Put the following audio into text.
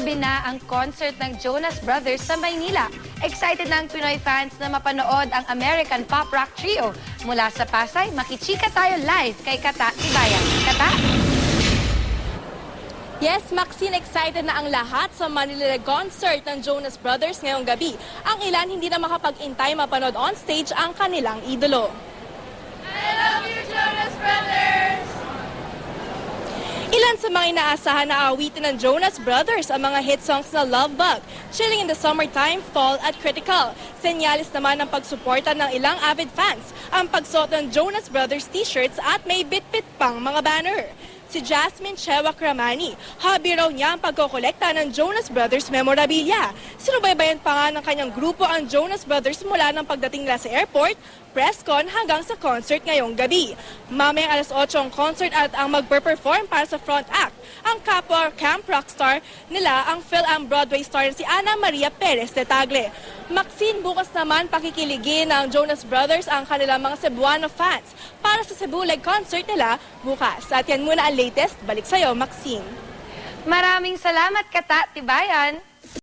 gabi na ang concert ng Jonas Brothers sa Maynila. Excited na ang Pinoy fans na mapanood ang American pop rock trio. Mula sa Pasay, makichika tayo live kay Kata Tibayan. Kata? Yes, Maxine, excited na ang lahat sa Manila concert ng Jonas Brothers ngayong gabi. Ang ilan hindi na makapag-intay mapanood on stage ang kanilang idolo. Sa mga inaasahan na awitin ng Jonas Brothers ang mga hit songs na Love Bug, Chilling in the Summertime, Fall at Critical. Senyalis naman ng pagsuporta ng ilang avid fans ang pagsuot ng Jonas Brothers t-shirts at may bit-bit pang mga banner. Si Jasmine Chewa Kramani, hobby raw niya ang pagkokolekta ng Jonas Brothers memorabilia. Sinubaybayan pa nga ng kanyang grupo ang Jonas Brothers mula ng pagdating nila sa airport, press con hanggang sa concert ngayong gabi. Mamayang alas 8 ang concert at ang magper-perform para sa front act. Ang kapwa camp rockstar nila ang Phil-Am Broadway star si Ana Maria Perez de Tagle. Maxine, bukas naman pakikiligin ng Jonas Brothers ang kanilang mga Cebuano fans para sa Cebu Leg concert nila bukas. At yan muna ang latest. Balik sa'yo, Maxine. Maraming salamat, Kata Tibayan.